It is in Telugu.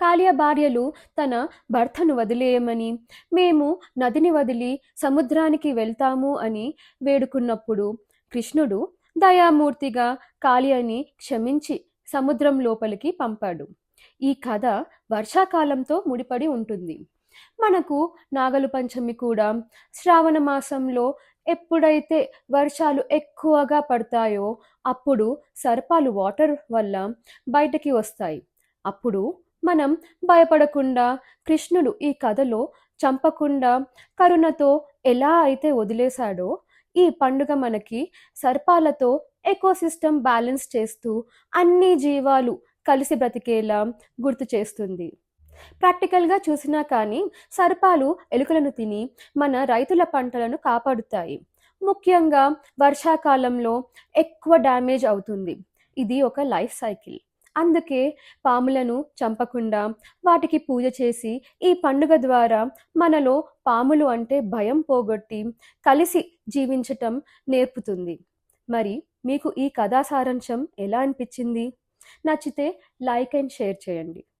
కాళియ భార్యలు తన భర్తను వదిలేయమని మేము నదిని వదిలి సముద్రానికి వెళ్తాము అని వేడుకున్నప్పుడు కృష్ణుడు దయామూర్తిగా కాళియని క్షమించి సముద్రం లోపలికి పంపాడు. ఈ కథ వర్షాకాలంతో ముడిపడి ఉంటుంది. మనకు నాగలు పంచమి కూడా శ్రావణ మాసంలో ఎప్పుడైతే వర్షాలు ఎక్కువగా పడతాయో అప్పుడు సర్పాలు వాటర్ వల్ల బయటకి వస్తాయి. అప్పుడు మనం భయపడకుండా కృష్ణుడు ఈ కథలో చంపకుండా కరుణతో ఎలా అయితే వదిలేశాడో ఈ పండుగ మనకి సర్పాలతో ఎకోసిస్టమ్ బ్యాలెన్స్ చేస్తూ అన్ని జీవాలు కలిసి బ్రతికేలా గుర్తు చేస్తుంది. ప్రాక్టికల్గా చూసినా కానీ సర్పాలు ఎలుకలను తిని మన రైతుల పంటలను కాపాడుతాయి. ముఖ్యంగా వర్షాకాలంలో ఎక్కువ డ్యామేజ్ అవుతుంది. ఇది ఒక లైఫ్ సైకిల్. అందుకే పాములను చంపకుండా వాటికి పూజ చేసి ఈ పండుగ ద్వారా మనలో పాములు అంటే భయం పోగొట్టి కలిసి జీవించటం నేర్పుతుంది. మరి మీకు ఈ కథా సారాంశం ఎలా అనిపించింది? నచ్చితే లైక్ అండ్ షేర్ చేయండి.